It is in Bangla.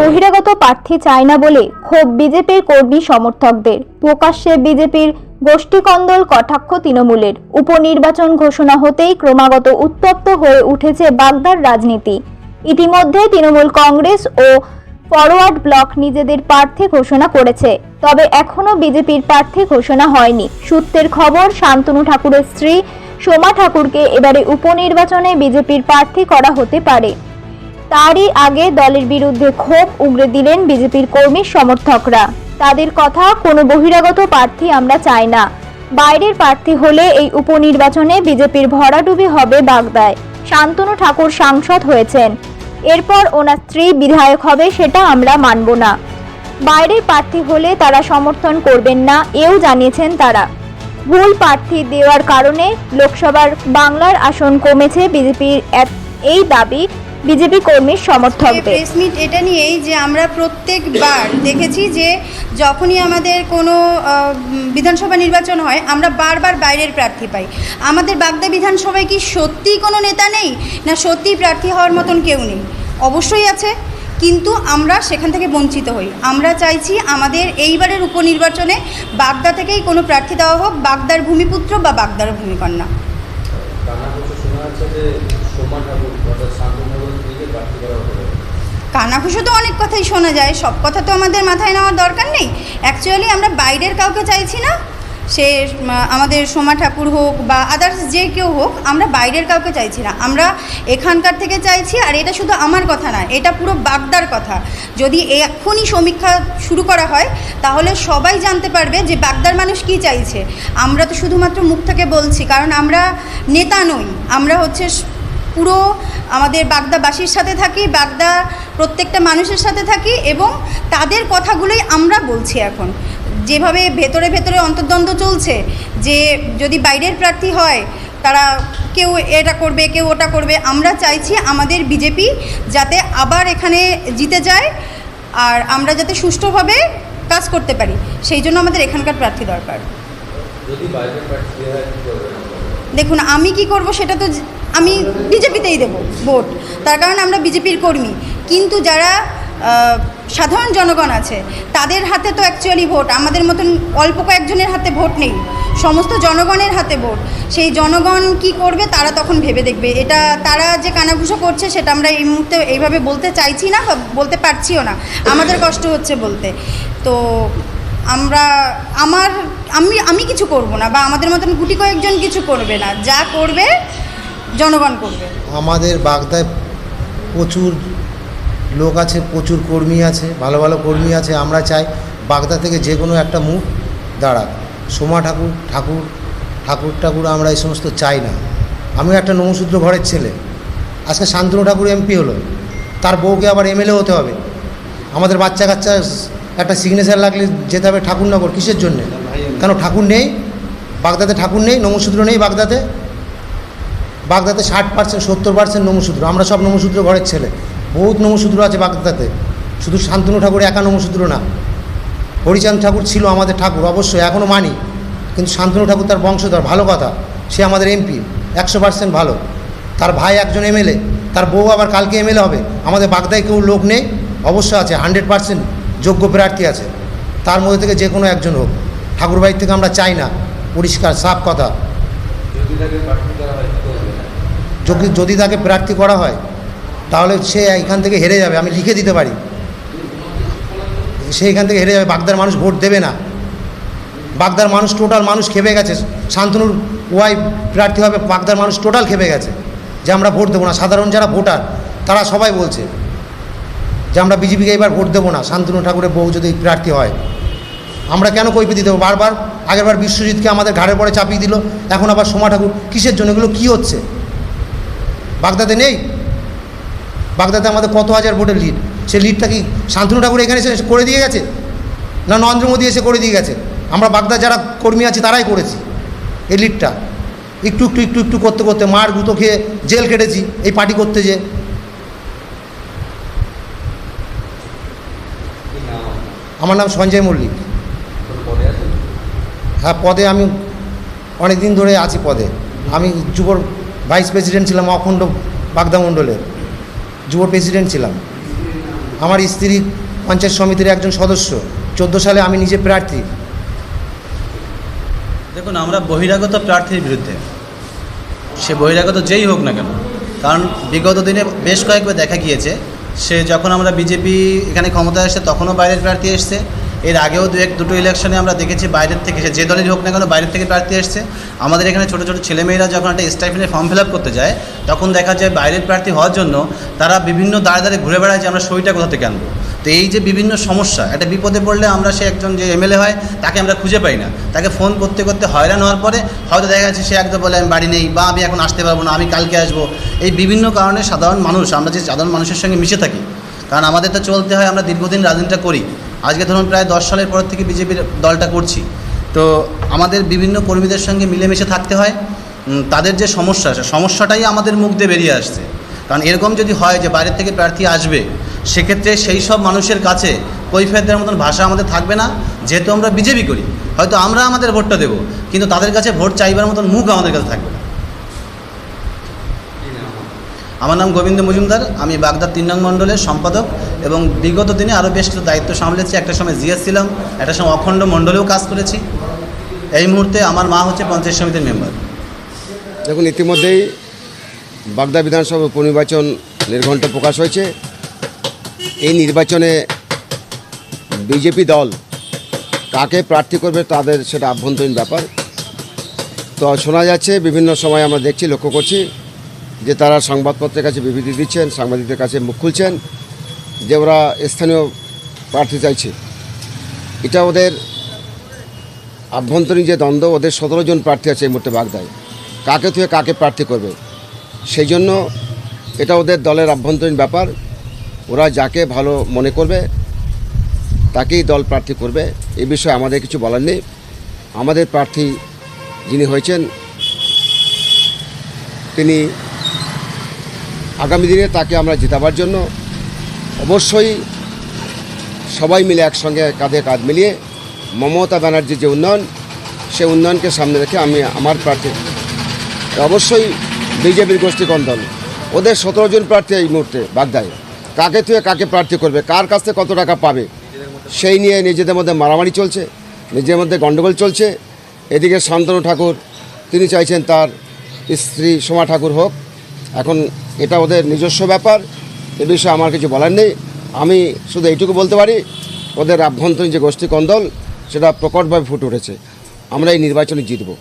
বহিরাগত প্রার্থী চায় না বলে ক্ষোভ বিজেপির কর্মী সমর্থকদের। প্রকাশ্যে বিজেপির গোষ্ঠীকন্দল কটাক্ষ তৃণমূলের। উপনির্বাচন ঘোষণা হতেই ক্রমাগত উত্তপ্ত হয়ে উঠেছে বাগদার রাজনীতি। ইতিমধ্যে তৃণমূল কংগ্রেস ও ফরওয়ার্ড ব্লক নিজেদের প্রার্থী ঘোষণা করেছে। তবে এখনও বিজেপির প্রার্থী ঘোষণা হয়নি। সূত্রের খবর, শান্তনু ঠাকুরের স্ত্রী সোমা ঠাকুরকে এবারে উপনির্বাচনে বিজেপির প্রার্থী করা হতে পারে। তারই আগে দলের বিরুদ্ধে ক্ষোভ উগড়ে দিলেন বিজেপির কর্মী সমর্থকরা। তাদের কথা কোনো বহিরাগত প্রার্থী আমরা চাই না। বাইরের প্রার্থী হলে এই উপনির্বাচনে বিজেপির ভরাডুবি হবে বাগদায়, শান্তনু ঠাকুর সাংসদ হয়েছেন। এরপর ওনার স্ত্রী বিধায়ক হবে সেটা আমরা মানব না। বাইরের প্রার্থী হলে তারা সমর্থন করবেন না, এও জানিয়েছেন তারা। ভুল প্রার্থী দেওয়ার কারণে লোকসভার বাংলার আসন কমেছে বিজেপির এই দাবি বিজেপি কর্মীর সমর্থকদের প্রেস মিট এটা নিয়েই যে আমরা প্রত্যেকবার দেখেছি যে যখনই আমাদের কোনো বিধানসভা নির্বাচন হয় আমরা বারবার বাইরের প্রার্থী পাই। আমাদের বাগদা বিধানসভায় কি সত্যিই কোনো নেতা নেই? না সত্যিই প্রার্থী হওয়ার মতন কেউ নেই। অবশ্যই আছে কিন্তু আমরা সেখান থেকে বঞ্চিত হই। আমরা চাইছি আমাদের এইবারের উপনির্বাচনে বাগদা থেকেই কোনো প্রার্থী দেওয়া হোক বাগদার ভূমিপুত্র বা বাগদার ভূমিকন্যা। কানাঘুষো তো অনেক কথাই শোনা যায়। সব কথা তো আমাদের মাথায় নেওয়ার দরকার নেই। অ্যাকচুয়ালি আমরা বাইরের কাউকে চাইছি না। সে আমাদের সোমা ঠাকুর হোক বা আদার্স যে কেউ হোক, আমরা বাইরের কাউকে চাইছি না। আমরা এখানকার থেকে চাইছি, আর এটা শুধু আমার কথা না, এটা পুরো বাগদার কথা। যদি এখনই সমীক্ষা শুরু করা হয়, তাহলে সবাই জানতে পারবে যে বাগদার মানুষ কি চাইছে। আমরা তো শুধুমাত্র মুখ থেকে বলছি, কারণ আমরা নেতা নই। আমরা হচ্ছে পুরো আমাদের বাগদাবাসীর সাথে থাকি, বাগদা প্রত্যেকটা মানুষের সাথে থাকি, এবং তাদের কথাগুলোই আমরা বলছি এখন। যেভাবে ভেতরে ভেতরে অন্তর্দ্বন্দ্ব চলছে যে যদি বাইরের প্রার্থী হয় তারা কেউ এটা করবে কেউ ওটা করবে আমরা চাইছি আমাদের বিজেপি যাতে আবার এখানে জিতে যায় আর আমরা যাতে সুষ্ঠুভাবে কাজ করতে পারি। সেই জন্য আমাদের এখানকার প্রার্থী দরকার? দেখুন আমি কি করব সেটা তো আমি বিজেপিতেই দেবো ভোট। তার কারণে আমরা বিজেপির কর্মী। কিন্তু যারা সাধারণ জনগণ আছে, তাদের হাতে তো অ্যাকচুয়ালি ভোট আমাদের মতন অল্প কয়েকজনের হাতে ভোট নেই, সমস্ত জনগণের হাতে ভোট সেই জনগণ কি করবে তারা তখন ভেবে দেখবে। এটা তারা যে কানাঘুষো করছে সেটা আমরা এই মুহূর্তে এইভাবে বলতে চাইছি না বলতে পারছিও না। আমাদের কষ্ট হচ্ছে বলতে। তো আমরা, আমার, আমি আমি কিছু করব না বা আমাদের মতন গুটি কয়েকজন কিছু করবে না। যা করবে, জনগণ করবে। আমাদের বাগদায় প্রচুর লোক আছে, প্রচুর কর্মী আছে, ভালো ভালো কর্মী আছে, আমরা চাই বাগদা থেকে যে কোনো একটা মুখ দাঁড়াক। সোমা ঠাকুর ঠাকুর ঠাকুর ঠাকুর আমরা এই সমস্ত চাই না। আমিও একটা নমশূদ্র ঘরের ছেলে। আজকে শান্তনু ঠাকুর এমপি হলো। তার বউকে আবার এমএলএ হতে হবে। আমাদের বাচ্চা কাচ্চা একটা সিগনেচার লাগলে যেতে হবে ঠাকুরনগর। কিসের জন্যে? কেন ঠাকুর নেই? বাগদাতে ঠাকুর নেই, নমসূত্র নেই বাগদাতে? বাগদাতে ষাট পার্সেন্ট সত্তর পার্সেন্ট নমসূত্র। আমরা সব নমসূত্র ঘরের ছেলে। বহুত নমশূদ্র আছে বাগদাতে। শুধু শান্তনু ঠাকুর একা নমশূদ্র না। হরিচাঁদ ঠাকুর ছিল আমাদের ঠাকুর অবশ্যই এখনও মানি। কিন্তু শান্তনু ঠাকুর তার বংশধর ভালো কথা। সে আমাদের এমপি একশো পার্সেন্ট ভালো। তার ভাই একজন এমএলএ তার বউ আবার কালকে এমএলএ হবে। আমাদের বাগদায় কেউ লোক নেই অবশ্য আছে হান্ড্রেড পার্সেন্ট যোগ্য প্রার্থী আছে। তার মধ্যে থেকে যে কোনো একজন হোক। ঠাকুরবাড়ির থেকে আমরা চাই না পরিষ্কার সাফ কথা। যদি তাকে প্রার্থী করা হয় তাহলে সে এখান থেকে হেরে যাবে, আমি লিখে দিতে পারি। সে এখান থেকে হেরে যাবে, বাগদার মানুষ ভোট দেবে না। বাগদার মানুষ টোটাল মানুষ খেপে গেছে। শান্তনুর ওয়াই প্রার্থী হবে, বাগদার মানুষ টোটাল খেপে গেছে। যে আমরা ভোট দেবো না, সাধারণ যারা ভোটার, তারা সবাই বলছে যে আমরা বিজেপিকে এবার ভোট দেবো না, শান্তনু ঠাকুরের বউ যদি প্রার্থী হয়। আমরা কেন কৈফিতি দিতে বারবার, আগেরবার বিশ্বজিৎকে আমাদের ঘাড়ের পরে চাপিয়ে দিল, এখন আবার সোমা ঠাকুর, কিসের জন্য? এগুলো কী হচ্ছে? বাগদাতে নেই? বাগদাতে আমাদের কত হাজার ভোটের লিড সে লিডটা কি শান্তনু ঠাকুর এখানে এসে করে দিয়ে গেছে? না নরেন্দ্র মোদী এসে করে দিয়ে গেছে? আমরা বাগদা যারা কর্মী আছে তারাই করেছি এই লিডটা একটু একটু একটু একটু করতে করতে মার গুঁতো খেয়ে জেল কেটেছি, এই পার্টি করতে যে আমার নাম সঞ্জয় মল্লিক। হ্যাঁ পদে আমি অনেক দিন ধরে আছি পদে। আমি যুবর ভাইস প্রেসিডেন্ট ছিলাম অখণ্ড বাগদা মণ্ডলের। যুব প্রেসিডেন্ট ছিলাম। আমার স্ত্রী পঞ্চায়েত সমিতির একজন সদস্য। চোদ্দ সালে আমি নিজে প্রার্থী। দেখুন, আমরা বহিরাগত প্রার্থীর বিরুদ্ধে, সে বহিরাগত যেই হোক না কেন, কারণ বিগত দিনে বেশ কয়েকবার দেখা গিয়েছে, সে যখন আমরা বিজেপি এখানে ক্ষমতায় আসছে তখনও বাইরের প্রার্থী এসছে এর আগেও দু এক, দুটো ইলেকশনে আমরা দেখেছি বাইরের থেকে, সে যে দলেরই হোক না কেন বাইরের থেকে প্রার্থী এসছে। আমাদের এখানে ছোটো ছোটো ছেলেমেয়েরা যখন একটা স্টাইফেনের ফর্ম ফিল করতে যায়, তখন দেখা যায় বাইরের প্রার্থী হওয়ার জন্য তারা বিভিন্ন দাঁড়ে দাঁড়ে ঘুরে বেড়ায় যে আমরা সইটা কোথা থেকে আনব। তো এই যে বিভিন্ন সমস্যা, একটা বিপদে পড়লে আমরা সে একজন যে এমএলএ হয়, তাকে আমরা খুঁজে পাই না। তাকে ফোন করতে করতে হয়রান হওয়ার পরে হয়তো দেখা যাচ্ছে সে একদম বলে, আমি বাড়ি নেই বা আমি এখন আসতে পারব না, আমি কালকে আসব। এই বিভিন্ন কারণে সাধারণ মানুষ, আমরা যে সাধারণ মানুষের সঙ্গে মিশে থাকি, কারণ আমাদের তো চলতে হয়, আমরা দীর্ঘদিন রাজনীতিটা করি। আজকে ধরুন প্রায় দশ সালের পর থেকে বিজেপির দলটা করছি। তো আমাদের বিভিন্ন কর্মীদের সঙ্গে মিলেমিশে থাকতে হয়। তাদের যে সমস্যা সমস্যাটাই আমাদের মুখ দিয়ে বেরিয়ে আসছে। কারণ এরকম যদি হয় যে বাইরের থেকে প্রার্থী আসবে, সেক্ষেত্রে সেই সব মানুষের কাছে কৈফিয়ত দেওয়ার মতন ভাষা আমাদের থাকবে না, যেহেতু আমরা বিজেপি করি। হয়তো আমরা আমাদের ভোটটা দেবো, কিন্তু তাদের কাছে ভোট চাইবার মতন মুখ আমাদের কাছে থাকবে না। আমার নাম গোবিন্দ মজুমদার, আমি বাগদার তিন নং মণ্ডলের সম্পাদক এবং বিগত দিনে আরও বেশ কিছু দায়িত্ব সামলেছি। একটা সময় জিএস ছিলাম, একটা সময় অখণ্ড মণ্ডলেও কাজ করেছি। এই মুহূর্তে আমার মা হচ্ছে পঞ্চায়েত সমিতির মেম্বার। দেখুন, ইতিমধ্যেই বাগদা বিধানসভা উপনির্বাচন নির্ঘণ্ট প্রকাশ হয়েছে। এই নির্বাচনে বিজেপি দল কাকে প্রার্থী করবে তাদের সেটা আভ্যন্তরীণ ব্যাপার। তো শোনা যাচ্ছে, বিভিন্ন সময় আমরা দেখছি, লক্ষ্য করছি যে তারা সংবাদপত্রের কাছে বিবৃতি দিচ্ছেন, সাংবাদিকদের কাছে মুখ খুলছেন, যে ওরা স্থানীয় প্রার্থী চাইছে। এটা ওদের আভ্যন্তরীণ যে দ্বন্দ্ব, ওদের সতেরো জন প্রার্থী আছে এই মুহূর্তে বাগদায়। কাকে থুয়ে কাকে প্রার্থী করবে? সেই জন্য এটা ওদের দলের আভ্যন্তরীণ ব্যাপার। ওরা যাকে ভালো মনে করবে, তাকেই দল প্রার্থী করবে। এ বিষয়ে আমাদের কিছু বলার নেই। আমাদের প্রার্থী যিনি হয়েছেন, তিনি আগামী দিনে তাকে আমরা জেতাবার জন্য অবশ্যই সবাই মিলে একসঙ্গে কাঁধে কাঁধ মিলিয়ে মমতা ব্যানার্জির যে উন্নয়ন, সে উন্নয়নকে সামনে রেখে আমি আমার প্রার্থী। অবশ্যই বিজেপির গোষ্ঠী কোন দল ওদের সতেরো জন প্রার্থী এই মুহূর্তে বাগদায়। কাকে তুই, কাকে প্রার্থী করবে, কার কাছ থেকে কত টাকা পাবে, সেই নিয়ে নিজেদের মধ্যে মারামারি চলছে, নিজেদের মধ্যে গণ্ডগোল চলছে। এদিকে শান্তনু ঠাকুর, তিনি চাইছেন তার স্ত্রী সোমা ঠাকুর হোক এখন এটা ওদের নিজস্ব ব্যাপার, এ বিষয়ে আমার কিছু বলার নেই। আমি শুধু এইটুকু বলতে পারি, ওদের আভ্যন্তরীণ যে গোষ্ঠী কন্দল, সেটা প্রকটভাবে ফুটে উঠেছে। আমরা এই নির্বাচনে জিতবো।